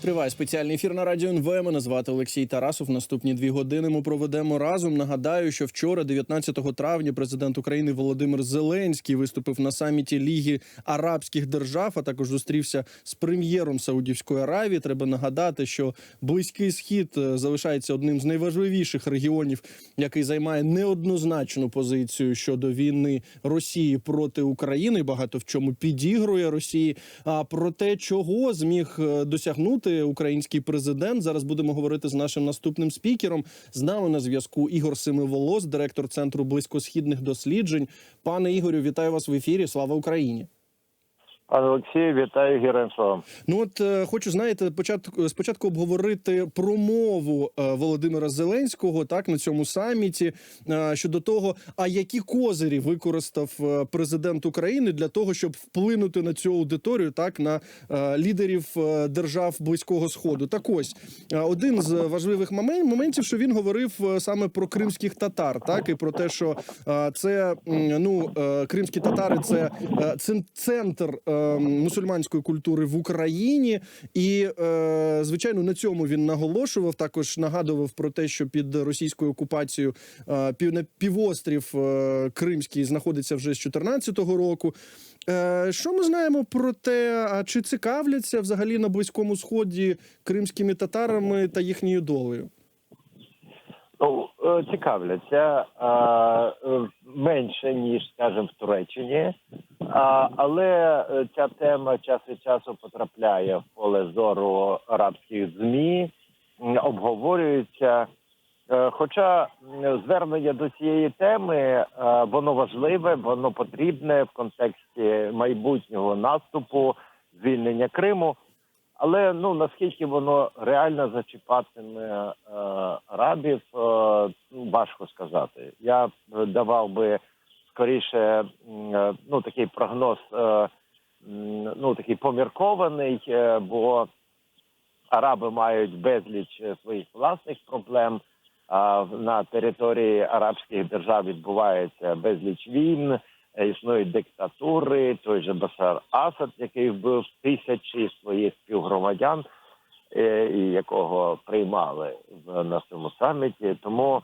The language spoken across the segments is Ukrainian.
Триває спеціальний ефір на радіо НВ. Мене звати Олексій Тарасов. Наступні дві години ми проведемо разом. Нагадаю, що вчора, 19 травня, президент України Володимир Зеленський виступив на саміті Ліги Арабських Держав, а також зустрівся з прем'єром Саудівської Аравії. Треба нагадати, що близький схід е, залишається одним з найважливіших регіонів, який займає неоднозначну позицію щодо війни Росії проти України. Багато в чому підігрує Росії. А про те, чого зміг е, досягнути український президент, зараз будемо говорити з нашим наступним спікером. З нами на зв'язку Ігор Семиволос, директор центру близькосхідних досліджень. Пане Ігорю, вітаю вас в ефірі. Слава Україні! Пане Олексію, вітаю героям слава. Ну от е, хочу знаєте, початку спочатку обговорити промову е, Володимира Зеленського так на цьому саміті е, щодо того, а які козирі використав е, президент України для того, щоб вплинути на цю аудиторію, так на е, лідерів е, держав близького сходу. Так ось е, один з важливих момен- моментів, що він говорив е, саме про кримських татар, так і про те, що е, це м, ну е, кримські татари, це е, центр е, мусульманської культури в Україні, і е, звичайно на цьому він наголошував. Також нагадував про те, що під російською окупацією е, півострів е, Кримський знаходиться вже з 2014 року. Що ми знаємо про те, а чи цікавляться взагалі на близькому сході кримськими татарами та їхньою долею? Ну цікавляться менше ніж, скажімо, в Туреччині, А, але е, ця тема час від часу потрапляє в поле зору арабських змі, обговорюється. Е, Хоча звернення до цієї теми е, воно важливе, воно потрібне в контексті майбутнього наступу, звільнення Криму. Але ну наскільки воно реально зачіпатиме арабів, ну, важко сказати. Я давав би скоріше е, ну такий прогноз, е, ну такий поміркований, е, бо араби мають безліч своїх власних проблем. На території арабських держав відбувається безліч війн, існують диктатури. Той же Башар Асад, який вбив тисячі своїх співгромадян, і якого приймали в на цьому саміті. Тому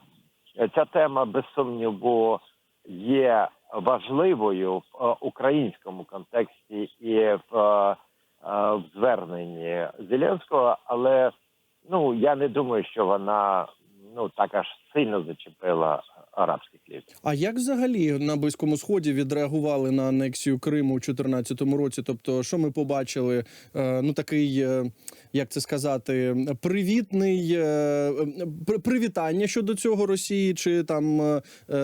ця тема без сумніву є важливою в е, українському контексті і в, е, е, в зверненні Зеленського, але ну я не думаю, що вона ну так аж сильно зачепила арабських лідерів. А як взагалі на близькому сході відреагували на анексію Криму у 2014 році? Тобто, що ми побачили? Е, Ну такий, е, як це сказати, привітний е, привітання щодо цього Росії, чи там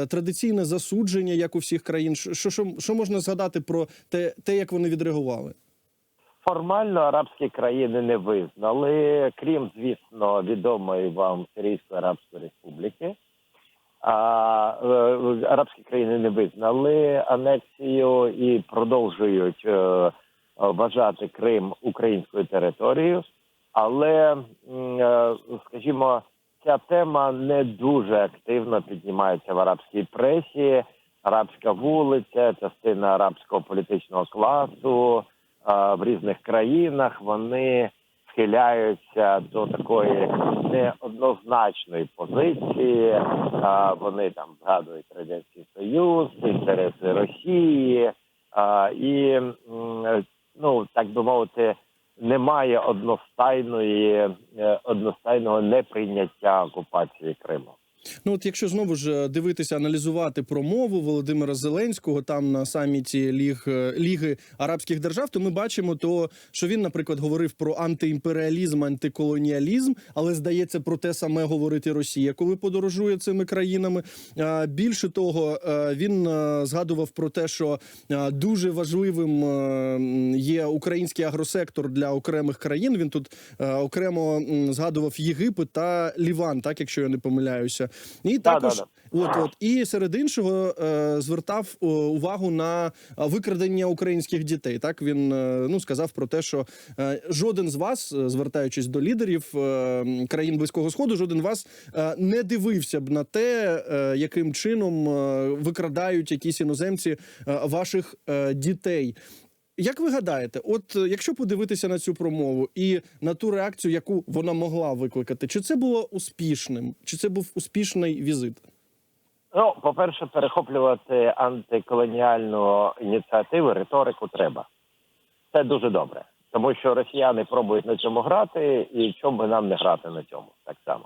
традиційне засудження, як у всіх країн? Що, що, що можна згадати про те, те, як вони відреагували? Формально арабські країни не визнали, крім звісно відомої вам Сирійської Арабської Республіки. А е, арабські країни не визнали анексію і продовжують е, вважати Крим українською територією. Але, е, скажімо, ця тема не дуже активно піднімається в арабській пресі. Арабська вулиця, частина арабського політичного класу в різних країнах вони схиляються до такої неоднозначної позиції. Вони там згадують радянський союз, інтереси Росії, і ну так би мовити, немає одностайної е, одностайного неприйняття окупації Криму. Ну, от якщо знову ж е, дивитися, аналізувати промову Володимира Зеленського там на саміті Ліг е, Ліги Арабських Держав, то ми бачимо то, що він, наприклад, говорив про антиімперіалізм, антиколоніалізм, але здається, про те саме говорить і Росія, коли подорожує цими країнами. Більше того, е, він згадував про те, що дуже важливим є український агросектор для окремих країн. Він тут окремо згадував Єгипет та Ліван, так якщо я не помиляюся. І Да, також, да, от от і серед іншого е, звертав увагу на е, викрадення українських дітей. Так він е, ну сказав про те, що е, жоден з вас, е, звертаючись до лідерів е, країн близького сходу, жоден вас е, не дивився б на те, е, яким чином е, викрадають якісь іноземці е, ваших е, дітей. Як ви гадаєте, от е, якщо подивитися на цю промову і на ту реакцію, яку вона могла викликати, чи це було успішним, чи це був успішний візит? Ну, по-перше, перехоплювати антиколоніальну ініціативу, риторику треба. Це дуже добре. Тому що росіяни пробують на цьому грати, і чому би нам не грати на цьому так само.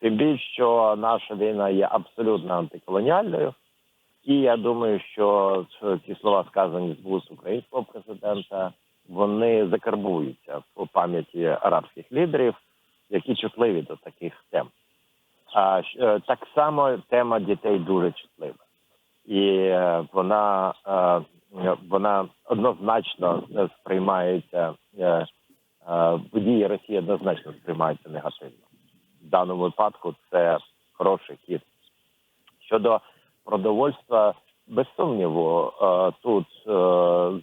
Тим більше, що наша війна є абсолютно антиколоніальною, і я думаю, що ці слова сказані з вуст українського президента, вони закарбуються в пам'яті арабських лідерів, які чутливі до таких тем. А е, так само тема дітей дуже чутлива, і е, вона, е, вона однозначно сприймається події Росії однозначно сприймаються негативно. В даному випадку це хороший хід. Щодо продовольства, без сумніву, е, тут е,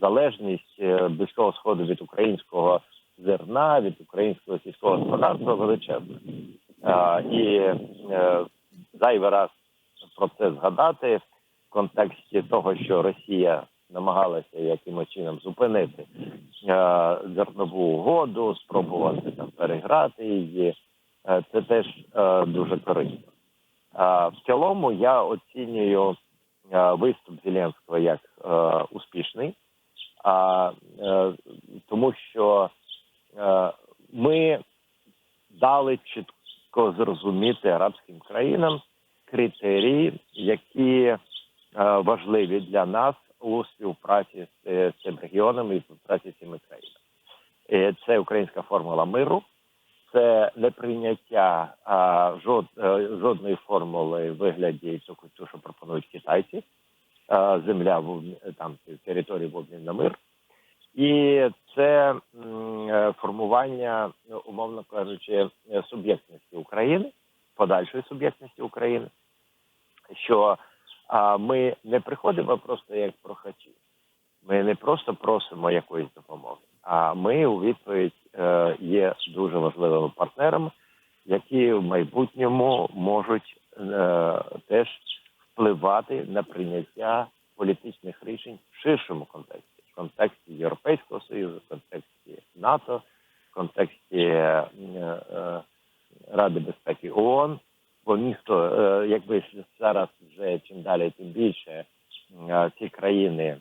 залежність е, близького сходу від українського зерна, від українського сільського господарства величезна. І зайвий раз про це згадати в контексті того, що Росія намагалася якимось чином зупинити зернову угоду, спробувати там переграти її. Це теж дуже корисно. В цілому я оцінюю виступ Зеленського як успішний, е, тому що е, ми дали чітко зрозуміти арабським країнам критерії, які важливі для нас у співпраці з, цим регіоном і співпраці з цими країнами. Е, Це українська формула миру, це неприйняття а, жод, е, жодної формули вигляді того, що пропонують китайці. А, земля в там території в обмін на мир. І це е, формування, умовно кажучи, е, суб'єктності України, подальшої суб'єктності України, що а, ми не приходимо просто як прохачі. Ми не просто просимо якоїсь допомоги, а ми у відповідь е, є дуже важливими партнерами, які в майбутньому можуть е, теж впливати на прийняття політичних рішень в ширшому контексті, в контексті Європейського Союзу, в контексті НАТО, в контексті е, Ради безпеки ООН. Бо ніхто, якби зараз вже чим далі, тим більше ці країни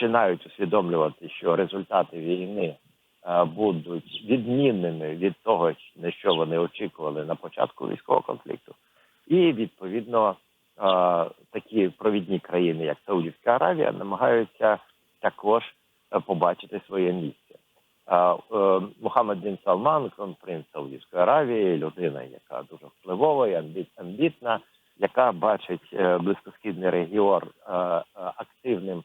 починають усвідомлювати, що результати війни е, будуть відмінними від того, на що вони очікували на початку військового конфлікту, і відповідно е, такі провідні країни, як Саудівська Аравія, намагаються також е, побачити своє місце. Мухаммед бін Салман, кронпринц Саудівської Аравії, людина, яка дуже впливова і амбітна, яка бачить близькосхідний регіон активним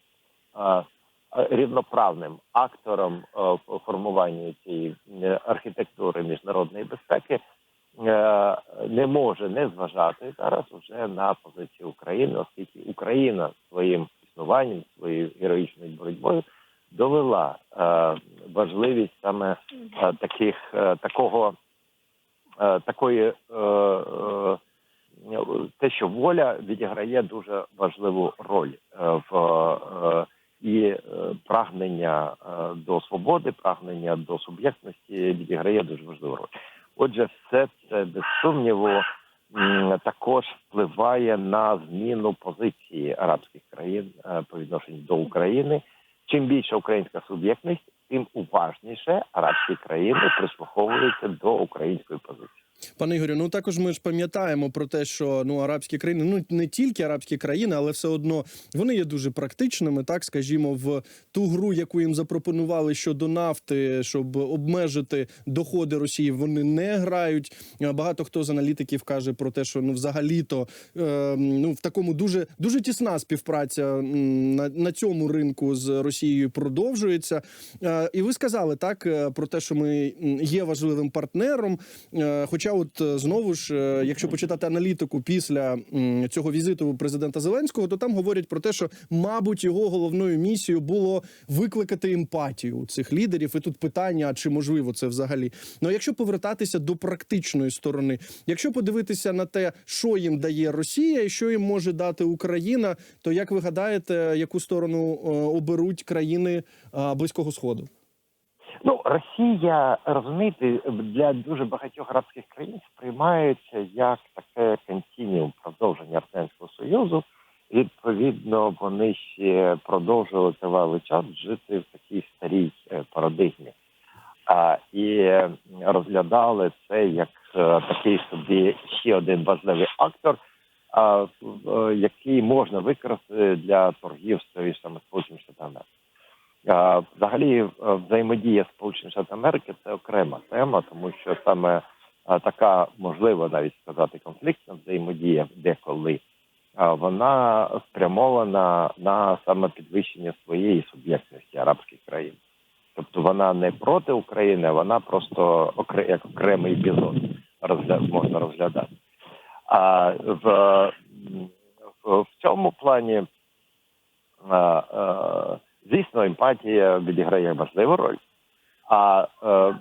рівноправним актором е, в формуванні цієї е, архітектури міжнародної безпеки, е, не може не зважати зараз вже на позицію України, оскільки Україна своїм існуванням, своєю героїчною боротьбою довела е, важливість саме е, таких е, такого е, такої е, е, те, що воля відіграє дуже важливу роль е, в е, і е, прагнення е, до свободи, прагнення до суб'єктності відіграє дуже важливу роль. Отже, все це без сумніву також впливає на зміну позиції арабських країн е, по відношенню до України. Чим більша українська суб'єктність, тим уважніше арабські країни прислуховуються до української позиції. Пане Ігорю, ну також ми ж пам'ятаємо про те, що ну арабські країни, ну не тільки арабські країни, але все одно вони є дуже практичними. Так скажімо, в ту гру, яку їм запропонували щодо нафти, щоб обмежити доходи Росії, вони не грають. Е, Багато хто з аналітиків каже про те, що ну взагалі-то е, ну в такому дуже дуже тісна співпраця на, на цьому ринку з Росією продовжується. Е, і ви сказали так е, про те, що ми є важливим партнером, е, хоча Хоча, от е, знову ж, е, якщо почитати аналітику після цього візиту президента Зеленського, то там говорять про те, що мабуть його головною місією було викликати емпатію цих лідерів. І тут питання: чи можливо це взагалі? Ну якщо повертатися до практичної сторони, якщо подивитися на те, що їм дає Росія і що їм може дати Україна, то як ви гадаєте, яку сторону е, оберуть країни близького сходу? Ну, Росія, розумієте, для дуже багатьох арабських країн сприймається як таке континіум продовження Радянського Союзу. Відповідно, вони ще продовжували тривалий час жити в такій старій е, парадигмі. А, і е, розглядали це як е, такий собі ще один важливий актор, а, який можна використати для торгів з Сполученими Штатами. Взагалі, е, взаємодія Сполучених Штатів Америки це окрема тема, тому що саме така можливо навіть сказати конфліктна взаємодія деколи. Вона спрямована на саме підвищення своєї суб'єктності арабських країн. Тобто вона не проти України, вона просто як окремий епізод можна розглядати. А в, в, цьому плані, звісно, емпатія відіграє важливу роль, а е,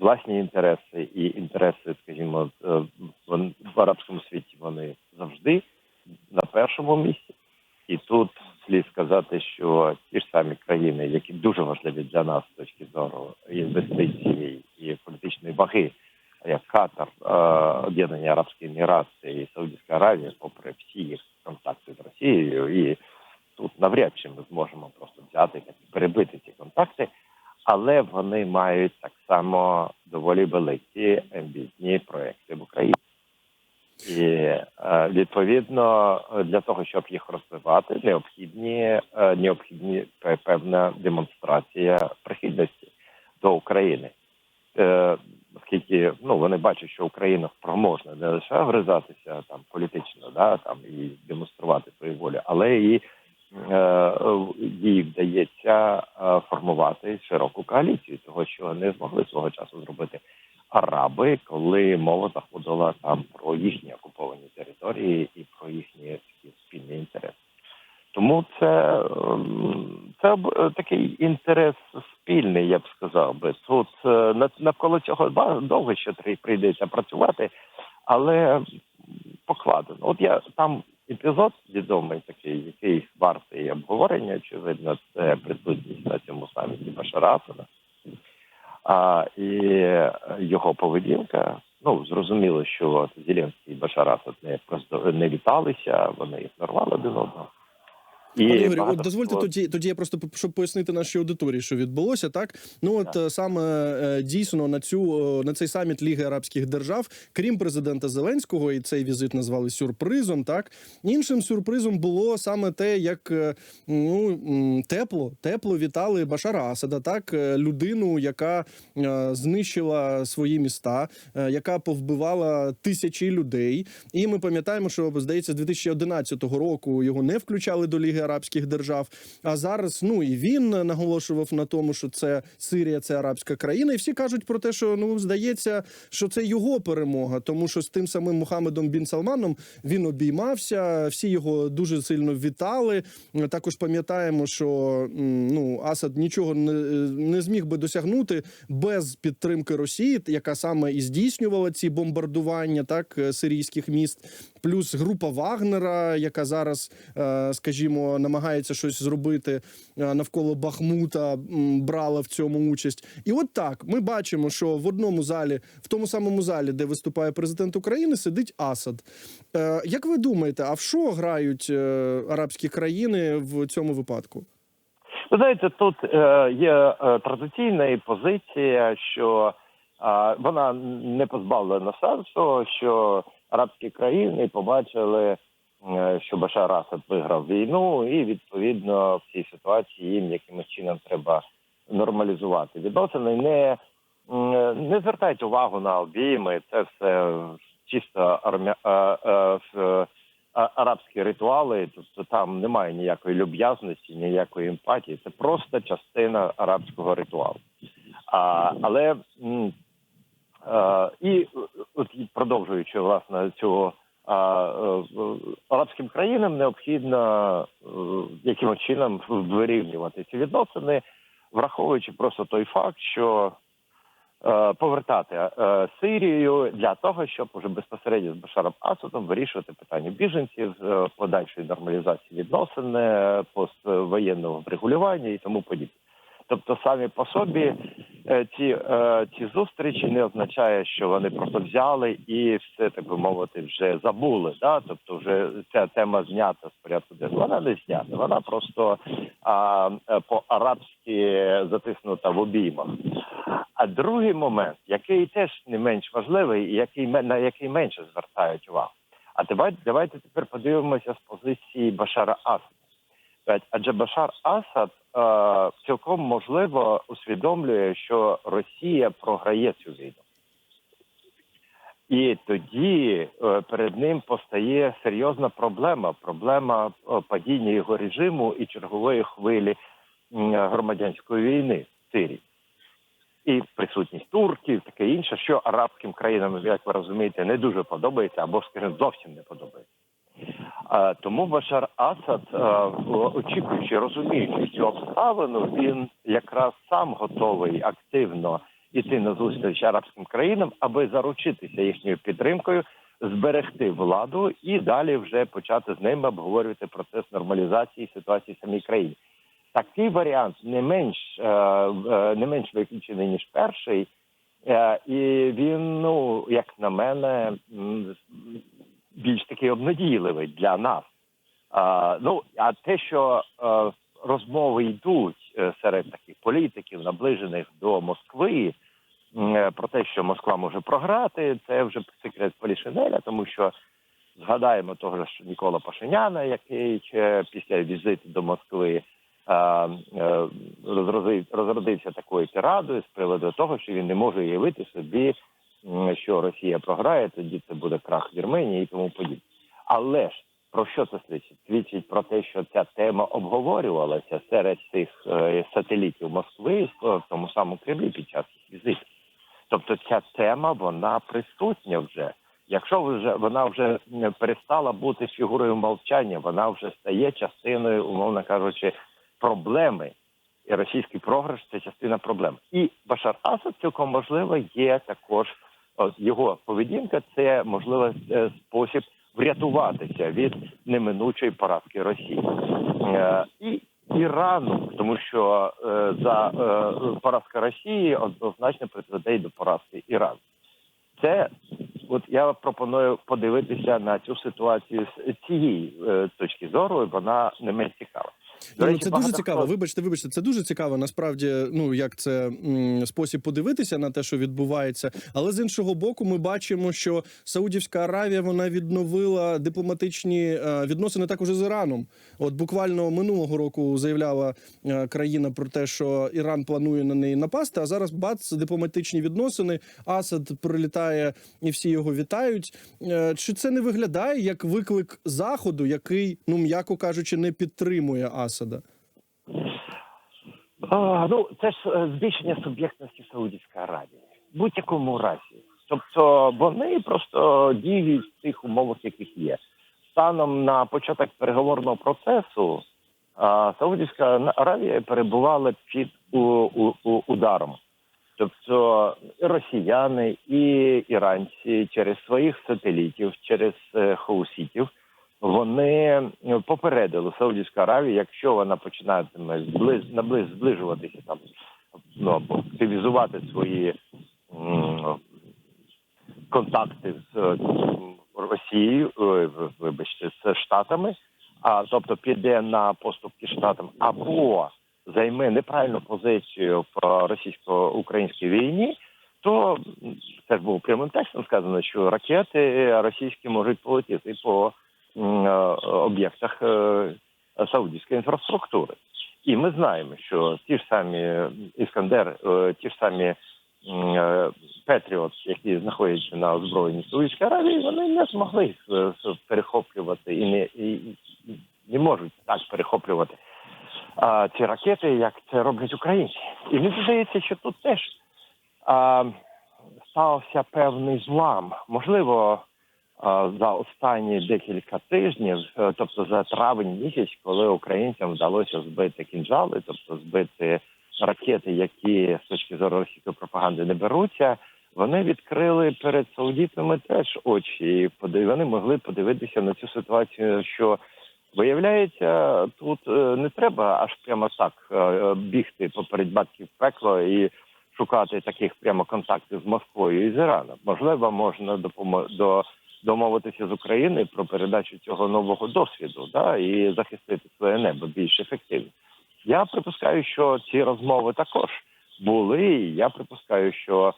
власні інтереси і інтереси, скажімо, е, в арабському світі вони завжди на першому місці. І тут слід сказати, що ті ж самі країни, які дуже важливі для нас з точки зору інвестицій і політичної ваги, як Катар, е, Об'єднані Арабські Емірати і Саудівська Аравія, попри всі їх контакти з Росією, і тут навряд чи ми зможемо взяти перебити ці контакти, але вони мають так само доволі великі амбітні проекти в Україні. І е, відповідно для того, щоб їх розвивати, необхідні е, необхідні певна демонстрація прихильності до України. Е, Оскільки ну вони бачать, що Україна спроможна не лише вризатися там політично, да там і демонструвати свою волю, але і їй вдається е, формувати широку коаліцію, того що не змогли свого часу зробити араби, коли мова заходила там про їхні окуповані території і про їхні спільні інтереси. Тому це, ем, це б- такий інтерес спільний, я б сказав би. Тут е, навколо цього довго ще прийдеться працювати, але покладено. От я там епізод відомий такий, який вартий обговорення, очевидно, це присутність на цьому саміті Башара А, і його поведінка. Ну зрозуміло, що Зеленський і Башарат не просто не віталися, вони ігнорували один одного. Пане багато от дозвольте тоді, тоді я просто щоб пояснити нашій аудиторії, що відбулося, так ну от е, саме е, дійсно на цю на цей саміт Ліги Арабських Держав, крім президента Зеленського, і цей візит назвали сюрпризом. Так іншим сюрпризом було саме те, як е, ну тепло, тепло вітали Башара Асада, так людину, яка знищила свої міста, яка повбивала тисячі людей. І ми пам'ятаємо, що здається, з 2011 року його не включали до Ліги Арабських Держав. А зараз ну і він наголошував на тому, що це Сирія, це арабська країна, і всі кажуть про те, що ну здається, що це його перемога, тому що з тим самим Мухаммедом Бін Салманом він обіймався, всі його дуже сильно вітали. Також пам'ятаємо, що ну Асад нічого не, не зміг би досягнути без підтримки Росії, яка саме і здійснювала ці бомбардування так е, сирійських міст. Плюс група Вагнера, яка зараз, е, намагається щось зробити е, навколо Бахмута, брала в цьому участь. І от так ми бачимо, що в одному залі, в тому самому залі, де виступає президент України, сидить Асад. Е, Як ви думаєте, а в що грають е, арабські країни в цьому випадку? Ви знаєте, тут є традиційна позиція, що вона не позбавлена сенсу, що арабські країни побачили, що Башар Асад виграв війну, і відповідно в цій ситуації їм якимось чином треба нормалізувати відносини. Не, не звертайте увагу на обійми, це все чисто армя, е, е, арабські ритуали, тобто там немає ніякої люб'язності, ніякої емпатії. Це просто частина арабського ритуалу. А, але е, і е, от продовжуючи власне е, е, арабським країнам необхідно е, якимось чином вирівнювати ці відносини, враховуючи просто той факт, що е, повертати е, Сирію для того, щоб уже безпосередньо з Башаром Асадом вирішувати питання біженців, е, подальшої нормалізації відносин, е, поствоєнного врегулювання і тому подібне. Тобто, самі по собі е, ці, е, ці зустрічі не означає, що вони просто взяли і все так би мовити вже забули. Да? Тобто, вже ця тема знята з порядку денного. Вона не знята, вона просто а, е, по-арабськи затиснута в обіймах. А другий момент, який теж не менш важливий, і який на який менше звертають увагу. А давайте, давайте тепер подивимося з позиції Башара Асада. Е, Адже Башар Асад е, цілком можливо усвідомлює, що Росія програє цю війну. І тоді е, перед ним постає серйозна проблема: проблема е, падіння його режиму і чергової хвилі громадянської війни в Сирії. І присутність турків, таке інше, що арабським країнам, як ви розумієте, не дуже подобається або, скажімо, зовсім не подобається. Е, Тому Башар Асад, е, очікуючи, розуміючи цю обставину, він якраз сам готовий активно іти на зустріч арабським країнам, аби заручитися їхньою підтримкою, зберегти владу і далі вже почати з ними обговорювати процес нормалізації ситуації в самій країні. Такий варіант не менш е, не менш виключений ніж перший, і він, ну як на мене, більш таки обнадійливий для нас. А, ну а те, що е, розмови йдуть е, серед таких політиків, наближених до Москви, е, про те, що Москва може програти, це вже секрет Полішинеля, тому що згадаємо того ж Нікола Пашиняна, який після візиту до Москви розродився такою тирадою з приводу того, що він не може уявити собі, що Росія програє, тоді це буде крах Вірменії і тому подібне. Але ж про що це свідчить? Свідчить про те, що ця тема обговорювалася серед цих е, сателітів Москви в тому самому Кремлі під час їх візиту. Тобто ця тема вона присутня вже. Якщо вже вона вже перестала бути фігурою мовчання, вона вже стає частиною, умовно кажучи, проблеми. І російський програш це частина проблем. І Башар Асад цілком можливо є також от, його поведінка. Це можливо е, спосіб врятуватися від неминучої поразки Росії Е, і Ірану, тому що е, за поразка Росії однозначно призведе до поразки Ірану. Це от я пропоную подивитися на цю ситуацію з цієї точки зору, вона не менш цікава. Ну, речі, це дуже цікаво. хто- Вибачте, вибачте, це дуже цікаво. Насправді, ну як це м, спосіб подивитися на те, що відбувається. Але з іншого боку, ми бачимо, що Саудівська Аравія вона відновила дипломатичні е, відносини також з Іраном. От буквально минулого року заявляла е, країна про те, що Іран планує на неї напасти. А зараз бац, дипломатичні відносини. Асад прилітає і всі його вітають. Е, Чи це не виглядає як виклик заходу, який, ну м'яко кажучи, не підтримує Асада? А, ну, це ж е, збільшення суб'єктності Саудівської Аравії в будь-якому разі. Тобто вони просто діють в тих умовах, яких є. Станом на початок переговорного процесу Саудівська Аравія перебувала під у, у, у, ударом. Тобто і росіяни і іранці через своїх сателітів, через е, хаусітів, вони е, попередили Саудівську Аравію, якщо вона починатиме зближ, наближ, зближуватися там, ну активізувати свої м, контакти з е, Росією, е, вибачте, з Штатами, а тобто піде на поступки Штатам, або займе неправильну позицію в російсько-українській війні, то це ж було прямим текстом сказано, що ракети російські можуть полетіти по об'єктах е, саудівської інфраструктури. І ми знаємо, що ті ж самі Іскандер, е, ті ж самі е, Петріот, які знаходяться на озброєнні Саудівської Аравії, вони не змогли е, перехоплювати і не і, не можуть так перехоплювати а, ці ракети, як це роблять українці. І мені здається, що тут теж а, стався певний злам. Можливо, за останні декілька тижнів, е, тобто за травень місяць, коли українцям вдалося збити кінжали, тобто збити ракети, які з точки зору російської пропаганди не беруться, вони відкрили перед саудітами теж очі, і вони могли подивитися на цю ситуацію, що виявляється, тут е, не треба аж прямо так е, бігти поперед батьків пекло і шукати таких прямо контактів з Москвою і з Іраном. Можливо, можна допомо- до домовитися з Україною про передачу цього нового досвіду, да і захистити своє небо більш ефективно. Я припускаю, що ці розмови також були. Я припускаю, що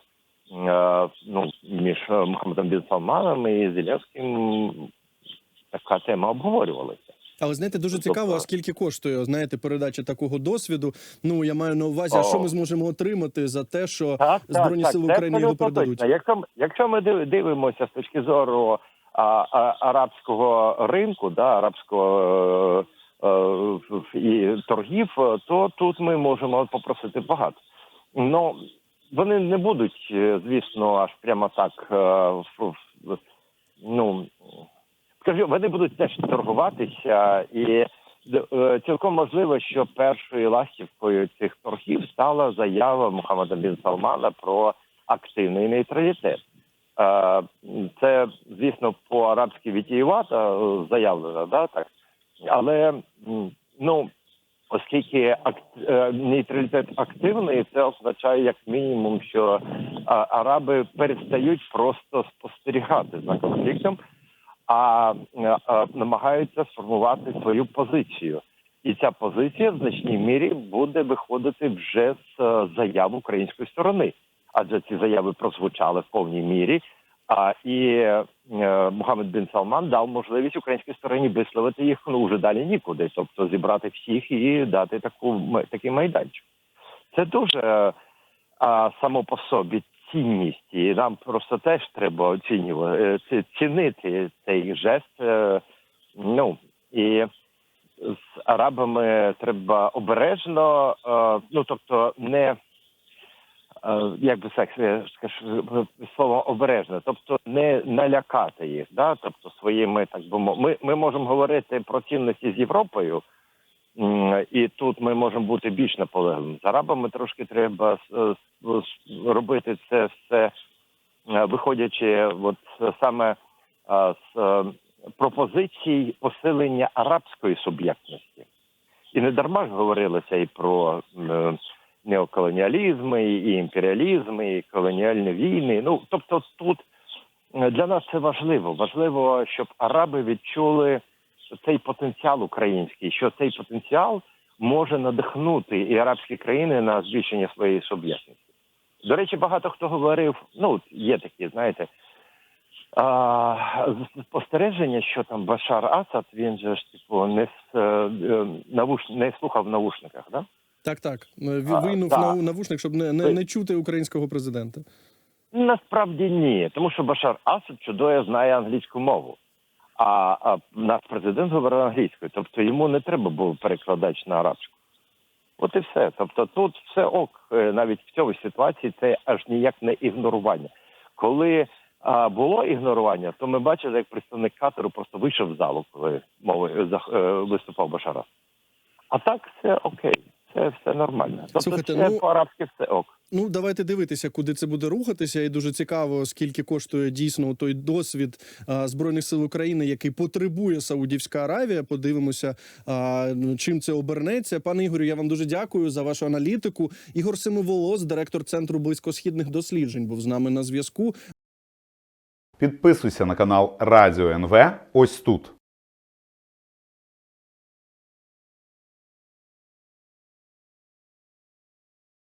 е, ну між Мухаммедом Мохаммедом Бін Салманом і Зеленським така тема обговорювалася. Але знаєте, дуже Тобто- цікаво, а скільки коштує знаєте, передача такого досвіду. Ну я маю на увазі, а О. що ми зможемо отримати за те, що Так, Збройні так, Сили так, України його передадуть. точно. Якщо, якщо ми дивимося з точки зору а, а, арабського ринку, да, арабського е, е, і торгів, то тут ми можемо попросити багато. Ну вони не будуть, е, звісно, аж прямо так. в- в- Ну скажу, вони будуть теж торгуватися, і е, цілком можливо, що першою ластівкою цих торгів стала заява Мухаммада Бін Салмана про активний нейтралітет. Е, Це, звісно, по-арабськи вітіювато е, заявлено, да, так? але ну, оскільки нейтралітет активний, це означає як мінімум, що араби перестають просто спостерігати за конфліктом, а, е, а намагаються сформувати свою позицію. І ця позиція в значній мірі буде виходити вже з е, заяв української сторони, адже ці заяви прозвучали в повній мірі. А і е, Мухаммед Бін Салман дав можливість українській стороні висловити їх ну вже далі нікуди, тобто зібрати всіх і дати таку такий майданчик. Це дуже е, а, само по собі цінність, і нам просто теж треба оцінювати е, цінити цей жест. е, Ну і з арабами треба обережно, е, ну тобто не. Як би так скажу слово обережно, тобто не налякати їх, да, тобто своїми так би ми, ми можемо говорити про цінності з Європою, і тут ми можемо бути більш наполегливими. З арабами трошки треба робити це все, е, виходячи, от саме е, з е, пропозицій посилення арабської суб'єктності. І не дарма ж говорилося і про неоколоніалізми, і імперіалізми, і колоніальні війни. Ну тобто, тут для нас це важливо. Важливо, щоб араби відчули цей потенціал український, що цей потенціал може надихнути і арабські країни на збільшення своєї суб'єктності. До речі, багато хто говорив, ну є такі, знаєте, а, спостереження, що там Башар Асад, він же ж типу не е, е, навуш не слухав в навушниках, да? Так, так. Е, ві- А, Вийнув на навушник, щоб не, не, не чути українського президента. Насправді ні, тому що Башар Асад чудово знає англійську мову. А, а наш президент говорив англійською, тобто йому не треба було перекладач на арабську. От і все. Тобто тут все ок, Е, навіть в цьому ситуації це аж ніяк не ігнорування. Коли а, було ігнорування, то ми бачили, як представник катеру просто вийшов з залу, коли мови зах- е, виступав Башар Асад. А так все окей, це все нормально. Тобто Слухайте, це ну- по-арабськи все ок. Ну, давайте дивитися, куди це буде рухатися. І дуже цікаво, скільки коштує дійсно той досвід а, збройних сил України, який потребує Саудівська Аравія. Подивимося, а, чим це обернеться. Пане Ігорю, я вам дуже дякую за вашу аналітику. Ігор Семиволос, директор центру близькосхідних досліджень, був з нами на зв'язку. Підписуйся на канал Радіо НВ ось тут.